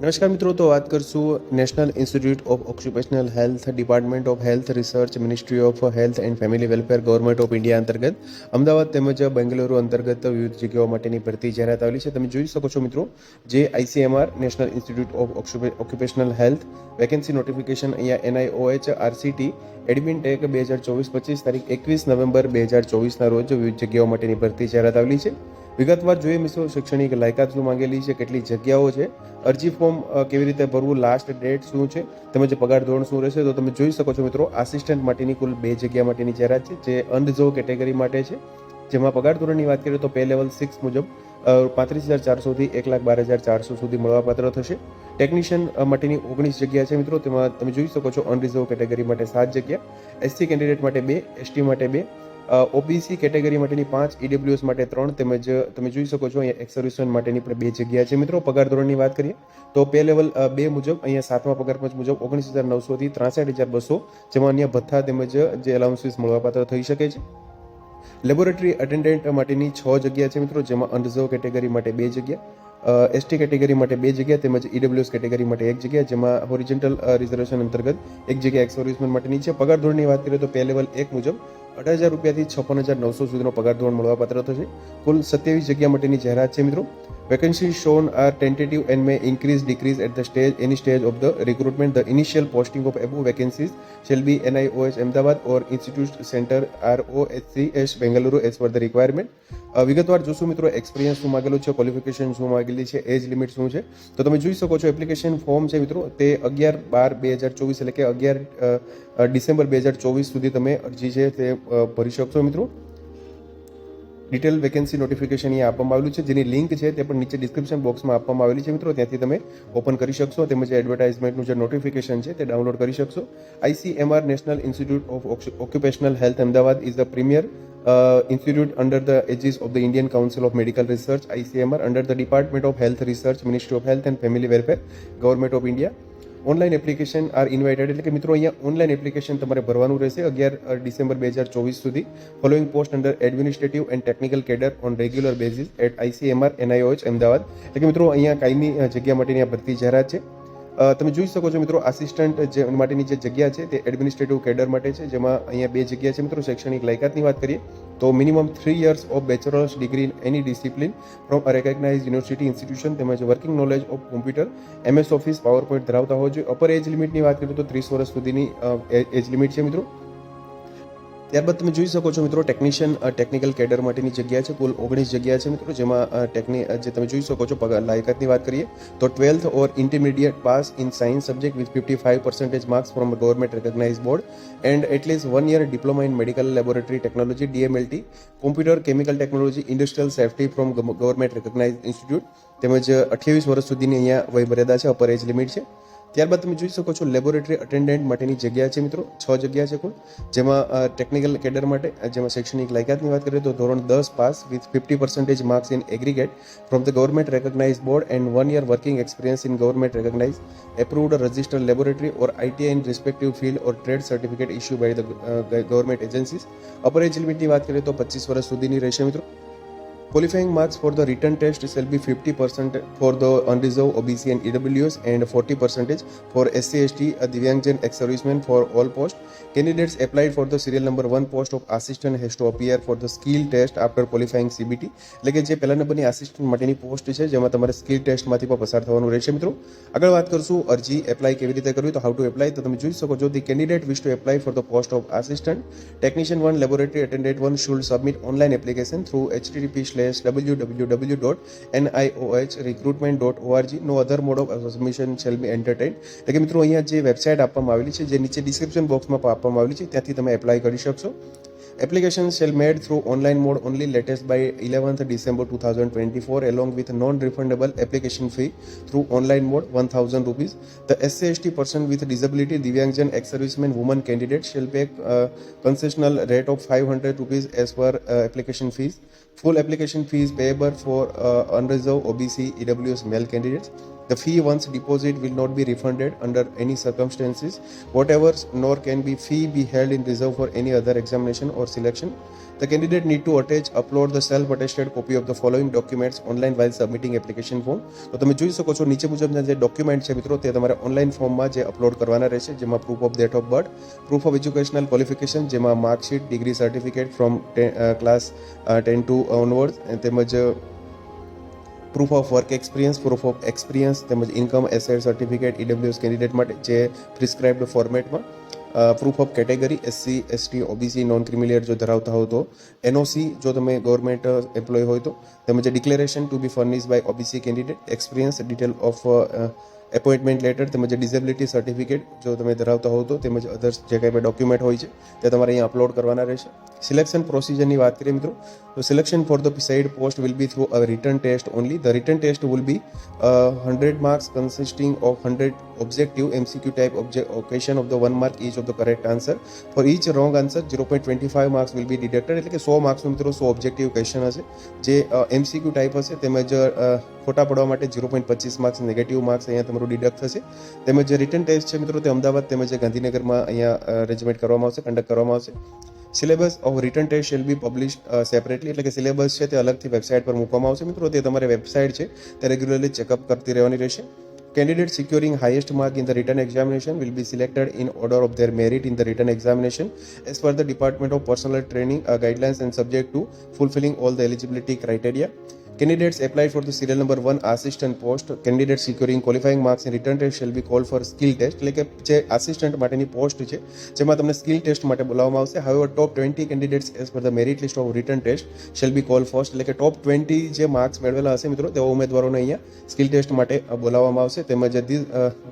નમસ્કાર મિત્રો, તો વાત કરશું national institute of occupational health department of health research ministry of health and family welfare government of India અંતર્ગત. અમદાવાદ તેમજ બેંગલુરુ અંતર્ગત વિવિધ જગ્યાઓ માટેની ભરતી જાહેરાત આવેલી છે. તમે જોઈ શકો છો મિત્રો, જે ICMR national institute of occupational health vacancy notification અહીંયા એનઆઈઓએચ આરસીટી એડમિન ટેક બે હજાર ચોવીસ પચીસ તારીખ એકવીસ નવેમ્બર બે હજાર ચોવીસના રોજ વિવિધ જગ્યાઓ માટેની ભરતી જાહેરાત આવેલી છે. વિગતવાર જોઈએ મિત્રો, શૈક્ષણિક લાયકાત શું માંગેલી છે, કેટલી જગ્યાઓ છે, અરજી ફોર્મ કેવી રીતે ભરવું લાસ્ટ ડેટ શું છે, તેમજ પગાર ધોરણ શું રહેશે, તો તમે જોઈ શકો છો મિત્રો આસિસ્ટન્ટ માટેની કુલ બે જગ્યા માટેની જાહેરાત છે, જે અનરિઝર્વ કેટેગરી માટે છે. જેમાં પગાર ધોરણની વાત કરીએ તો પે લેવલ સિક્સ મુજબ પાંત્રીસ હજાર ચારસોથી એક લાખ બાર હજાર ચારસો સુધી મળવાપાત્ર થશે. ટેકનિશિયન માટેની ઓગણીસ જગ્યા છે મિત્રો, તેમાં તમે જોઈ શકો છો અનરિઝર્વ કેટેગરી માટે સાત જગ્યા એસસી કેન્ડિડેટ માટે બે એસટી માટે બે ઓબીસી કેટેગરી માટેની પાંચ ઈડબ્લ્યુએસ માટે ત્રણ તેમજ તમે જોઈ શકો છો અહીંયા એક્સ માટેની પણ બે જગ્યા છે. મિત્રો, પગાર ધોરણની વાત કરીએ, તો પે લેવલ બે મુજબ, અહીંયા સાતમા પગાર પંચ મુજબ ઓગણીસ હજાર નવસોથી ત્રાસઠ હજાર બસો જેમાં અન્ય ભથ્થા તેમજ જે એલાઉન્સીસ મળવાપાત્ર થઈ શકે છે. લેબોરેટરી અટેન્ડન્ટ માટેની છ જગ્યા છે મિત્રો, જેમાં અનરિઝર્વ કેટેગરી માટે બે જગ્યા એસટી કેટેગરી માટે બે જગ્યા તેમજ ઈડબ્લ્યુએસ કેટેગરી માટે એક જગ્યા, જેમાં હોરિજન્ટલ રિઝર્વેશન અંતર્ગત એક જગ્યા એક્સ માટેની છે. પગાર ધોરણની વાત કરીએ તો પે લેવલ એક મુજબ અઢાર હજાર રૂપિયાથી છપ્પન હજાર નવસો સુધીનો પગાર ધોરણ મળવાપાત્ર થશે. કુલ સત્યાવીસ જગ્યા માટેની જાહેરાત છે મિત્રો. Vacancy shown are tentative and may increase decrease at the stage any stage of the recruitment the initial posting of above vacancies shall be NIOS Ahmedabad or Institute centre ROHCS Bengaluru, as C S requirement. વિગતવાર જોશું મિત્રો experience શું માગેલું છે qualification શું માગેલી છે age limit શું છે? તો તમે જોઈ શકો છો એપ્લિકેશન ફોર્મ છે મિત્રો, તે અગિયાર બાર બે હજાર ચોવીસ એટલે કે અગિયાર ડિસેમ્બર બે હજાર ચોવીસ સુધી તમે અરજી છે તે ભરી શકશો મિત્રો. ડિટેલ વેકેન્સી નોટિફિકેશન અહીંયા આપવામાં આવેલું છે. જેની લિંક છે તે પણ નીચે ડિસ્ક્રિપ્શન બોક્સમાં આપવામાં આવેલી છે મિત્રો. ત્યાંથી તમે ઓપન કરી શકશો. તેમજ એડવર્ટાઇઝમેન્ટનું જે નોટિફિકેશન છે તે ડાઉનલોડ કરી શકશો. ICMR national institute of occupational health Ahmedabad is the premier institute under the aegis of the Indian Council of Medical Research ICMR under the Department of Health Research, Ministry of Health and Family Welfare, Government of India. Online application are invited એટલે કે મિત્રો અહીંયા online application તમારે ભરવાનું રહેશે અગિયાર December બે હજાર ચોવીસ સુધી. Following post under administrative and technical cadre on regular basis at ICMR NIOH Ahmedabad એટલે કે મિત્રો અહીંયા કાયમી જગ્યા માટેની આ ભરતી જાહેરાત છે. તમે જોઈ શકો છો મિત્રો આસિસ્ટન્ટ જે માટેની જે જગ્યા છે, તે એડમિનિસ્ટ્રેટિવ કેડર માટે છે, જેમાં અહીંયા બે જગ્યા છે મિત્રો, શૈક્ષણિક લાયકાતની વાત કરીએ, તો minimum three years of bachelor's degree in any discipline from a recognise university institution તેમજ working knowledge of computer MS office power point ધરાવતા હોવા જોઈએ. અપર એજ લિમિટની વાત કરીએ તો ત્રીસ વર્ષ સુધીની એજ લિમિટ છે મિત્રો. ત્યારબાદ તમે જોઈ શકો છો મિત્રો ટેકનિશિયન ટેકનિકલ કેડર માટેની જગ્યા છે, કુલ ઓગણીસ જગ્યા છે મિત્રો, જેમાં ટેકની જે તમે જોઈ શકો છો લાયકાતની વાત કરીએ, તો twelfth or intermediate pass in science subject with fifty five percentage marks from government recognise board and at least one year diploma in medical laboratory technology DMLT computer chemical technology industrial safety from government recognise institute તેમજ અઠ્યાવીસ વર્ષ સુધીની અહીંયા વયમર્યાદા છે upper age limit છે. ત્યારબાદ તમે જોઈ શકો છો લેબોરેટરી અટેન્ડન્ટ માટેની જગ્યા છે મિત્રો. છ જગ્યા છે કુલ. જેમાં ટેકનિકલ કેડર માટે જેમાં શૈક્ષણિક લાયકાતની વાત કરીએ તો ધોરણ દસ pass with fifty percentage marks in aggregate from the government recognise board and one year working experience in government recognise approved registered laboratory or ITI in respective field or trade certificate issue by the government agencies upper age લિમિટની વાત કરીએ તો પચીસ વર્ષ સુધીની રહેશે મિત્રો. Qualifying marks for the written test shall be 50% for the unreserved OBC and EWS and 40% for SCST, a Divyangjan ex-servicemen for all posts. Candidates applied for the serial number 1 post of assistant has to appear for the skill test after qualifying CBT. એટલે કે જે પહેલા નંબરની assistant માટેની post છે જેમાં તમારે skill ટેસ્ટમાંથી પણ પસાર થવાનું રહેશે મિત્રો આગળ વાત કરશું અરજી એપ્લાય કેવી રીતે કરવી તો હાઉ ટુ એપ્લાય તો તમે જોઈ શકો છો the candidate wish to apply for the post of assistant technician one laboratory attendant one should submit online application through http slash W W W dot NIOH recruitment dot ORG no other mode of submission shall be entertain એટલે કે મિત્રો, અહીંયા જે website આપવામાં આવેલી છે, જે નીચે ડિસ્ક્રિપ્શન બોક્સમાં આપવામાં આવેલી છે, ત્યાંથી તમે એપ્લાય કરી શકશો. Applications shall be made through online mode only latest by 11th December 2024 along with non-refundable application fee through online mode 1000 rupees. The SC/ST person with disability, Divyangjan, ex-serviceman, woman candidate shall pay uh, concessional rate of 500 rupees as per uh, application fees. Full application fee is payable for uh, unreserved OBC EWS male candidates. The fee once deposit will not be refunded under any circumstances. Whatever nor can be fee be held in reserve for any other examination or selection. The candidate need to attach upload the self-attested copy of the following documents online while submitting application form. તો તમે જોઈ શકો છો નીચે મુજબના જે document છે મિત્રો તે તમારે ઓનલાઈન ફોર્મમાં જે અપલોડ કરવાના રહેશે જેમાં proof of date of birth proof of educational qualification જેમાં marksheet degree certificate from class ten to onward તેમજ proof of work experience proof of experience તેમજ income asset certificate EWS candidate માટે જે પ્રિસ્ક્રાઇબ્ડ ફોર્મેટમાં proof of category SC ST OBC non creamy layer જો ધરાવતા હો તો એનઓસી જો તમે ગવર્મેન્ટ એમ્પ્લોય હોય તો, તેમજ declaration to be furnish by OBC candidate experience detail of appointment letter તેમજ ડિઝેબિલિટી સર્ટિફિકેટ જો તમે ધરાવતા હો તો, તેમજ અધર્સ જે કંઈ ડોક્યુમેન્ટ હોય છે, તે તમારે અહીંયા અપલોડ કરવાના રહેશે. સિલેક્શન પ્રોસિજરની વાત કરીએ મિત્રો, તો selection for the said post will be through a written test only the written test will be hundred marks consisting of hundred objective MCQ type occasion of the one mark each of the correct answer for each wrong answer zero point twenty five marks will be deducted એટલે કે સો માર્ક્સનું મિત્રો સો objective question હશે. જે MCQ type હશે, તેમજ ખોટા પડવા માટે ઝીરો પોઈન્ટ પચીસ માર્ક્સ નેગેટિવ માર્ક્સ અહીંયા તમારું ડિડક્ટ થશે. તેમજ જે રિટર્ન ટેસ્ટ છે મિત્રો, તે અમદાવાદ તેમજ ગાંધીનગરમાં અહીંયા અરેન્જમેન્ટ કરવામાં આવશે કન્ડક્ટ કરવામાં આવશે. Syllabus of written test shall be publish separately એટલે કે સિલેબસ છે તે અલગથી વેબસાઇટ પર મૂકવામાં આવશે મિત્રો તે તમારે વેબસાઇટ છે તે રેગ્યુલરલી ચેકઅપ કરતી રહેવાની રહેશે securing highest mark in the written examination will be selected in order of their merit in the written examination as per the Department of Personal Training uh, guidelines and subject to fulfilling all the eligibility criteria. Candidates applied for the serial number one assistant post. Candidates securing qualifying marks in return test shall be called for skill test. એટલે કે જે assistant માટેની post છે, જેમાં તમને skill test માટે બોલાવવામાં આવશે હવે top twenty candidates as per the merit list of written test shall be call first એટલે કે ટોપ ટ્વેન્ટી જે માર્ક્સ મેળવેલા હશે મિત્રો, તેવા ઉમેદવારોને અહીંયા સ્કિલ ટેસ્ટ માટે બોલાવવામાં આવશે તેમજ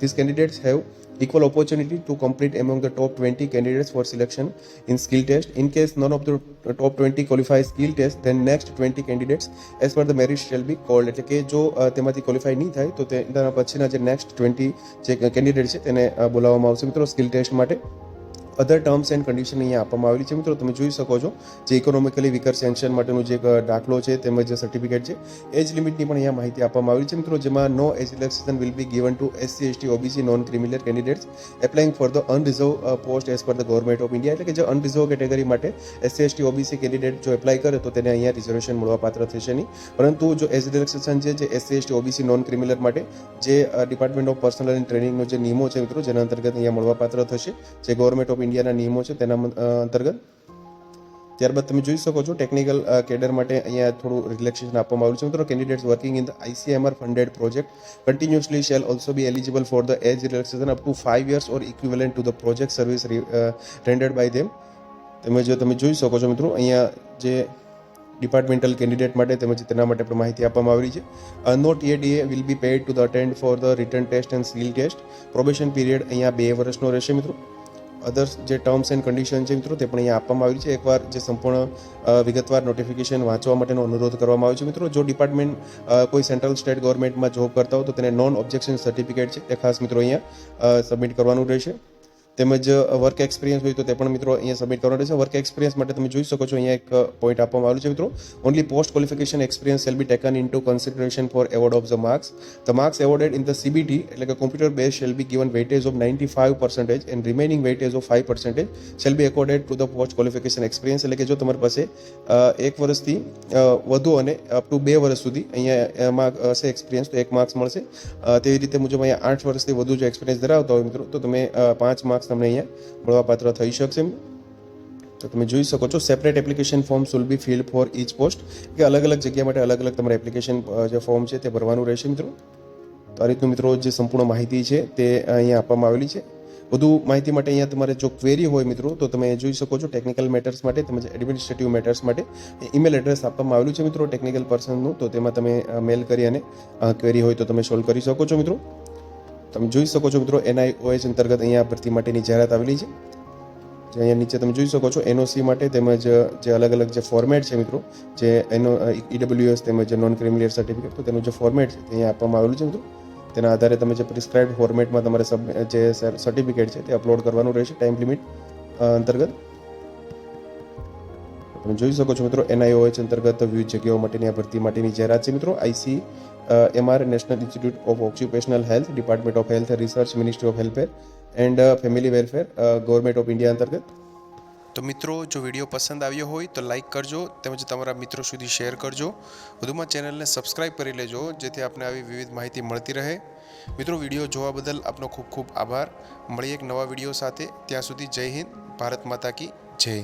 these candidates have equal opportunity to complete among the top 20 candidates for selection in skill test in case none of the top 20 qualify skill test then next 20 candidates as per the merit shall be called એટલે કે જો તેમાંથી qualify નહીં થાય તો તેના પછીના જે નેક્સ્ટ ટ્વેન્ટી જે કેન્ડિડેટ છે તેને બોલાવવામાં આવશે મિત્રો સ્કિલ ટેસ્ટ માટે અધર ટર્મ્સ એન્ડ કન્ડિશન અહીંયા આપવામાં આવેલી છે. મિત્રો, તમે જોઈ શકો છો જે ઇકોનોમિકલી વીકર સેન્શન માટેનો જે દાખલો છે, તેમજ જે સર્ટિફિકેટ છે એજ લિમિટની પણ અહીંયા માહિતી આપવામાં આવેલી છે. મિત્રો, જેમાં no age relaxation will be given to SC ST OBC non criminal candidates applying for the unreserve post as per the government of India એટલે કે જે અનરિઝર્વ કેટેગરી માટે એસસી એસટી ઓબીસી કેન્ડિડેટ જો એપ્લાય કરે, તો તેને અહીંયા reservation મળવા પાત્ર થશે નહીં. પરંતુ જો એજ રિલેક્સેશન છે જે SC ST OBC non criminal માટે જે ડિપાર્ટમેન્ટ ઓફ પર્સનલ એન્ડ ટ્રેનિંગનો જે નિયમો છે, મિત્રો, જેના અંતર્ગત અહીંયા મળવા પાત્ર થશે, જે ગવર્મેન્ટ ઓફ ઇન્ડિયાના નિયમો છે તેના અ, અંતર્ગત. ત્યારબાદ તમે જોઈ શકો છો ટેકનિકલ કેડર માટે અહીંયા થોડું રિલેક્સેશન આપવામાં આવ્યું છે. મિત્રો candidates working in the ICMR funded project continuously shall also be eligible for the age relaxation up to five years or equivalent to the project service rendered by them તેમજ તમે જોઈ શકો છો મિત્રો અહીંયા જે ડિપાર્ટમેન્ટલ કેન્ડિડેટ માટે તેમજ તેના માટે પણ માહિતી આપવામાં આવેલી છે. Note ye DA will be paid to the attend for the written test and skill test probation period અહીંયા બે વર્ષનો રહેશે મિત્રો. અધર્સ જે ટર્મ્સ એન્ડ કન્ડિશન છે મિત્રો, તે પણ અહીંયા આપવામાં આવ્યું છે. એકવાર જે સંપૂર્ણ વિગતવાર નોટિફિકેશન વાંચવા માટેનો અનુરોધ કરવામાં આવ્યો છે મિત્રો. જો ડિપાર્ટમેન્ટ કોઈ સેન્ટ્રલ સ્ટેટ ગવર્મેન્ટમાં જોબ કરતા હોય તો તેને નોન ઓબ્જેક્શન સર્ટિફિકેટ છે. તે ખાસ મિત્રો અહીંયા સબમિટ કરવાનું રહેશે. તેમજ વર્ક એક્સપિરિયન્સ હોય તો તે પણ મિત્રો અહીંયા સબમિટ કરવાનો રહેશે. વર્ક એક્સપિરિયન્સ માટે તમે જોઈ શકો છો, અહીંયા એક પોઈન્ટ આપવામાં આવ્યું છે મિત્રો. Only post qualification experience shall be taken into consideration for award of the marks the marks awarded in the CBT એટલે કે computer base shall be given weightage of ninety five percentage and remaining weightage of five percentage shall be accorded to the post qualification experience એટલે કે જો તમારી પાસે એક વર્ષથી વધુ અને અપ ટુ બે વર્ષ સુધી અહીંયા એમાં હશે એક્સપિરિયન્સ તો એક માર્ક્સ મળશે. તેવી રીતે મુજબ અહીંયા આઠ વર્ષથી વધુ જો એક્સપિરિયન્સ ધરાવતા હોય મિત્રો, તો તમે પાંચ માર્ક્સ તમને અહીંયા મળવાપાત્ર થઈ શકશે. તો તમે જોઈ શકો છો separate application form should be fill for each post કે અલગ અલગ જગ્યા માટે અલગ અલગ તમારે એપ્લિકેશન જે ફોર્મ છે તે ભરવાનું રહેશે મિત્રો. તો આ રીતનું મિત્રો જે સંપૂર્ણ માહિતી છે તે અહીંયા આપવામાં આવેલી છે. વધુ માહિતી માટે અહીંયા તમારે જો ક્વેરી હોય મિત્રો, તો તમે જોઈ શકો છો ટેકનિકલ મેટર્સ માટે, તેમજ એડમિનિસ્ટ્રેટિવ મેટર્સ માટે ઈમેલ એડ્રેસ આપવામાં આવેલું છે મિત્રો ટેકનિકલ પર્સનનું તો તેમાં તમે મેલ કરી અને ક્વેરી હોય તો તમે સોલ્વ કરી શકો છો મિત્રો. તમે જોઈ શકો છો મિત્રો એનઆઈઓએચ અંતર્ગત અહીંયા ભરતી માટેની જાહેરાત આવેલી છે. જે અહીંયા નીચે તમે જોઈ શકો છો એનઓસી માટે તેમજ, જે અલગ અલગ જે ફોર્મેટ છે મિત્રો, જે એનો ઈડબ્લ્યુએસ તેમજ નોન ક્રિમિલિયર સર્ટિફિકેટ તો તેનું જે ફોર્મેટ છે તે અહીંયા આપવામાં આવેલું છે મિત્રો. તેના આધારે તમે જે પ્રિસ્ક્રાઇબ ફોર્મેટમાં તમારે જે સર્ટિફિકેટ છે તે અપલોડ કરવાનું રહેશે ટાઈમ લિમિટ અંતર્ગત. તમે જોઈ શકો છો મિત્રો એનઆઈઓએચ અંતર્ગત વિવિધ જગ્યાઓ માટેની આ ભરતી માટેની જાહેરાત છે મિત્રો. IC MR national institute of occupational health department of health research ministry of health fair and family welfare government of India અંતર્ગત તો મિત્રો જો વીડિયો પસંદ આવ્યો હોય તો લાઇક કરજો તેમજ તમારા મિત્રો સુધી શેર કરજો વધુમાં ચેનલને સબસ્ક્રાઇબ કરી લેજો જેથી આપને આવી વિવિધ માહિતી મળતી રહે મિત્રો વીડિયો જોવા બદલ આપનો ખૂબ ખૂબ આભાર મળીએ એક નવા વીડિયો સાથે ત્યાં સુધી જય હિન્દ ભારત માતા કી જય